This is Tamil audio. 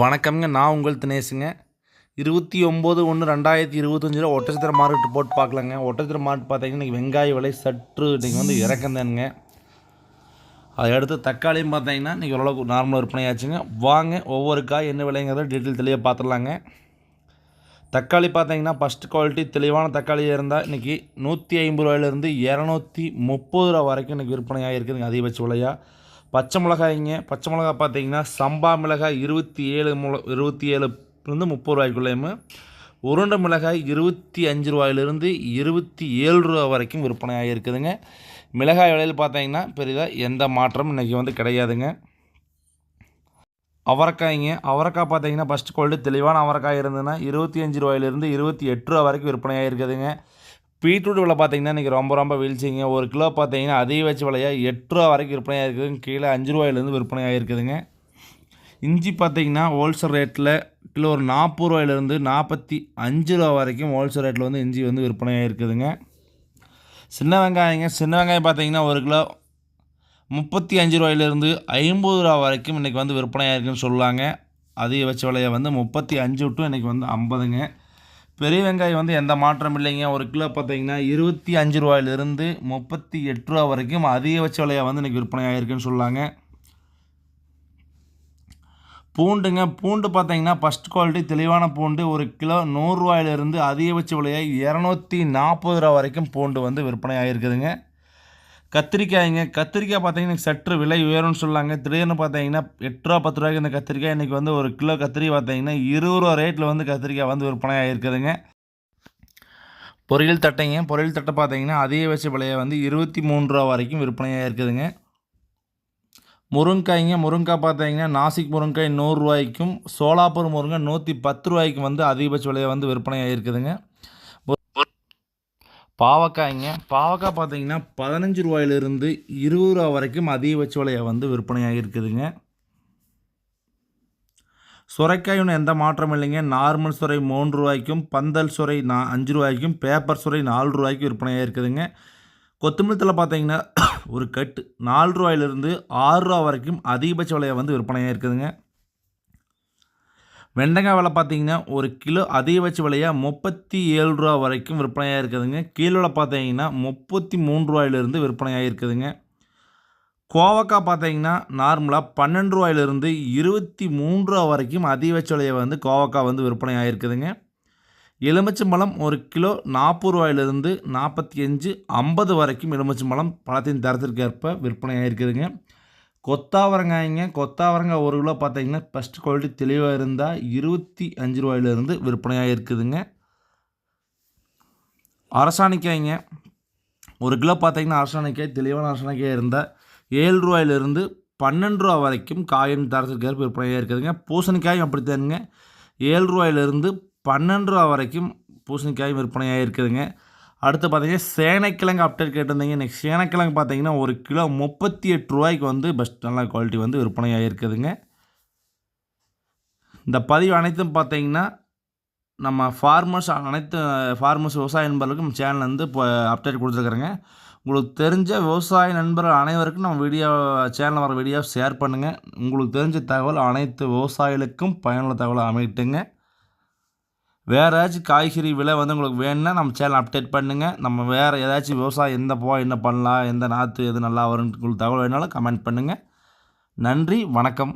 வணக்கம்ங்க. நான் உங்கள் தினேஷுங்க இருபத்தி ஒம்பது ஒன்று ரெண்டாயிரத்தி இருபத்தஞ்சில் ஒட்டச்சத்திர மார்க்கெட் போட்டு பார்க்கலாங்க. ஒட்டச்சத்திர மார்க்கெட் பார்த்தீங்கன்னா இன்றைக்கி வெங்காய விலை சற்று இன்றைக்கி வந்து இறக்கந்தேனுங்க அதை அடுத்து தக்காளியும் பார்த்தீங்கன்னா இன்றைக்கி ஓரளவுக்கு நார்மலாக விற்பனை ஆச்சுங்க வாங்க ஒவ்வொரு காய் என்ன விலைங்கிறத டீட்டெயில் தெளிவாக பார்த்துடலாங்க. தக்காளி பார்த்தீங்கன்னா ஃபஸ்ட் குவாலிட்டி தெளிவான தக்காளியாக இருந்தால் இன்றைக்கி நூற்றி ஐம்பது ரூபாயிலேருந்து இரநூத்தி முப்பது ரூபா வரைக்கும் இன்றைக்கி விற்பனை இருக்குதுங்க அதிகபட்ச விலையாக பச்சை மிளகாய்ங்க. பச்சை மிளகாய் பார்த்தீங்கன்னா சம்பா மிளகாய் இருபத்தி ஏழு முள இருபத்தி ஏழுலேருந்து முப்பது ரூபாய்க்குள்ளேயுமே. உருண்டை மிளகாய் இருபத்தி அஞ்சு ரூபாயிலிருந்து இருபத்தி ஏழு ரூபா வரைக்கும் விற்பனை ஆகியிருக்குதுங்க மிளகாய் விலையில் பார்த்தீங்கன்னா பெரிதாக எந்த மாற்றமும் இன்றைக்கி வந்து கிடையாதுங்க. அவரைக்காய்ங்க. அவரைக்காய் பார்த்தீங்கன்னா ஃபஸ்ட் குவாலிட்டி தெளிவான அவரைக்காய் இருந்ததுன்னா இருபத்தி அஞ்சு ரூபாயிலிருந்து இருபத்தி எட்டு ரூபா வரைக்கும் விற்பனை ஆகிருக்குதுங்க பீட்ரூட் விலை பார்த்தீங்கன்னா இன்றைக்கி ரொம்ப ரொம்ப வீழ்ச்சிங்க. ஒரு கிலோ பார்த்தீங்கன்னா அதிகபட்ச விலையாக எட்டு ரூபா வரைக்கும் விற்பனையாக இருக்குதுங்க கீழே அஞ்சு ரூபாயிலேருந்து விற்பனையாக இருக்குதுங்க இஞ்சி பார்த்தீங்கன்னா ஹோல்சேல் ரேட்டில் கிலோ ஒரு நாற்பது ரூபாயிலேருந்து நாற்பத்தி அஞ்சு ரூபா வரைக்கும் ஹோல்சேல் ரேட்டில் வந்து இஞ்சி வந்து விற்பனையாக இருக்குதுங்க சின்ன வெங்காயங்க. சின்ன வெங்காயம் பார்த்தீங்கன்னா ஒரு கிலோ முப்பத்தி அஞ்சு ரூபாயிலேருந்து ஐம்பது ரூபா வரைக்கும் இன்றைக்கி வந்து விற்பனையாக இருக்குதுன்னு சொல்லுவாங்க அதிகபட்ச விலையை வந்து முப்பத்தி அஞ்சு விட்டும் இன்றைக்கி வந்து ஐம்பதுங்க. பெரிய வெங்காயம் வந்து எந்த மாற்றம் இல்லைங்க. ஒரு கிலோ பார்த்தீங்கன்னா இருபத்தி அஞ்சு ரூபாயிலிருந்து முப்பத்தி எட்டு ரூபா வரைக்கும் அதிகபட்ச விலையாக வந்து இன்றைக்கி விற்பனை ஆகிருக்குன்னு சொல்லாங்க. பூண்டுங்க பூண்டு பார்த்தீங்கன்னா ஃபஸ்ட் குவாலிட்டி தெளிவான பூண்டு ஒரு கிலோ நூறுரூவாயிலிருந்து அதிகபட்ச விலையாக இரநூத்தி நாற்பது ரூபா வரைக்கும் பூண்டு வந்து விற்பனை ஆகிருக்குதுங்க கத்திரிக்காய்ங்க. கத்திரிக்காய் பார்த்தீங்கன்னா சற்று விலை உயரும்னு சொல்லாங்க. திடீர்னு பார்த்தீங்கன்னா எட்டு ரூபா பத்து ரூபாய்க்கு இந்த கத்திரிக்காய் இன்றைக்கி வந்து ஒரு கிலோ கத்திரிக்காய் பார்த்தீங்கன்னா இருபது ரூபா ரேட்டில் வந்து கத்திரிக்காய் வந்து விற்பனை ஆகிருக்குதுங்க பொரியல் தட்டைங்க. பொரியல் தட்டை பார்த்தீங்கன்னா அதிகபட்ச விலையை வந்து இருபத்தி மூணு ரூபா வரைக்கும் விற்பனையாக இருக்குதுங்க முருங்காய்ங்க முருங்காய் பார்த்தீங்கன்னா நாசிக் முருங்காய் நூறுரூவாய்க்கும் சோலாப்பூர் முருங்கை நூற்றி பத்து ரூபாய்க்கும் வந்து அதிகபட்ச விலையை வந்து விற்பனையாக இருக்குதுங்க பாவக்காய்ங்க. பாவக்காய் பார்த்தீங்கன்னா பதினஞ்சு ரூபாயிலிருந்து இருபது ரூபா வரைக்கும் அதிகபட்ச விலையை வந்து விற்பனையாக இருக்குதுங்க. சுரைக்காய் எந்த மாற்றமும் இல்லைங்க. நார்மல் சுரை மூன்று ரூபாய்க்கும் பந்தல் சுரை நா அஞ்சு ரூபாய்க்கும் பேப்பர் சுரை நாலு ரூபாய்க்கும் விற்பனையாக இருக்குதுங்க. கொத்தமல்லி பார்த்தீங்கன்னா ஒரு கட்டு. நாலு ரூபாயிலிருந்து ஆறு ரூபா வரைக்கும் அதிகபட்ச விலையை வந்து விற்பனையாக இருக்குதுங்க. வெண்டைக்காய் விலை பார்த்தீங்கன்னா ஒரு கிலோ அதிகபட்ச விலையாக முப்பத்தி ஏழு ரூபா வரைக்கும் விற்பனையாக இருக்குதுங்க. கீழே பார்த்தீங்கன்னா முப்பத்தி மூணு ரூபாயிலிருந்து விற்பனையாக இருக்குதுங்க. கோவக்காய் பார்த்தீங்கன்னா நார்மலாக பன்னெண்டு ரூபாயிலிருந்து இருபத்தி மூன்று ரூபா வரைக்கும் அதிகபட்ச விலையை வந்து கோவக்காய் வந்து விற்பனை ஆகிருக்குதுங்க எலுமிச்சம்பழம் ஒரு கிலோ நாற்பது ரூபாயிலிருந்து நாற்பத்தி அஞ்சு ஐம்பது வரைக்கும் எலுமிச்சம்பழம் பழத்தின் தரத்திற்கேற்ப விற்பனை ஆகிருக்குதுங்க கொத்தாவரங்காய்ங்க கொத்தாவரங்காய் ஒரு கிலோ பார்த்தீங்கன்னா ஃபஸ்ட் குவாலிட்டி தெளிவாக இருந்தால் இருபத்தி அஞ்சு ரூபாயிலிருந்து விற்பனையாக இருக்குதுங்க. அரசாணிக்காய்ங்க ஒரு கிலோ பார்த்தீங்கன்னா அரசாணிக்காய் தெளிவான அரசாணிக்காய் இருந்தால் ஏழு ரூபாயிலிருந்து பன்னெண்டு ரூபா வரைக்கும் காயின் தரத்துக்கு விற்பனையாக இருக்குதுங்க. பூசணிக்காயும் அப்படித்தானுங்க. ஏழு ரூபாயிலிருந்து பன்னெண்டு ரூபா வரைக்கும் பூசணிக்காயும் விற்பனையாக இருக்குதுங்க. அடுத்து பார்த்தீங்கன்னா சேனைக்கிழங்கு அப்டேட் கேட்டிருந்தீங்க. இன்றைக்கி சேனைக்கிழங்கு பார்த்தீங்கன்னா ஒரு கிலோ முப்பத்தி எட்டு ரூபாய்க்கு வந்து பெஸ்ட் நல்ல குவாலிட்டி வந்து விற்பனையாக இருக்குதுங்க. இந்த பதிவு அனைத்தும் பார்த்தீங்கன்னா நம்ம ஃபார்மர்ஸ் அனைத்து ஃபார்மர்ஸ் விவசாய நண்பர்களுக்கும் நம்ம சேனல் வந்து இப்போ அப்டேட் கொடுத்துருக்குறேங்க. உங்களுக்கு தெரிஞ்ச விவசாய நண்பர்கள் அனைவருக்கும் நம்ம வீடியோ சேனலில் வர வீடியோ ஷேர் பண்ணுங்கள் உங்களுக்கு தெரிஞ்ச தகவல் அனைத்து விவசாயிகளுக்கும் பயனுள்ள தகவலை அமைட்டுங்க வேறு ஏதாச்சும் காய்கறி விலை வந்து உங்களுக்கு வேணும்னா நம்ம சேனல் அப்டேட் பண்ணுங்கள் நம்ம வேறு ஏதாச்சும் விவசாயம் எந்த போ என்ன பண்ணலாம் எந்த நாற்று எது நல்லா வரும்னு உங்களுக்கு தகவல் வேணாலும் கமெண்ட் பண்ணுங்கள் நன்றி வணக்கம்.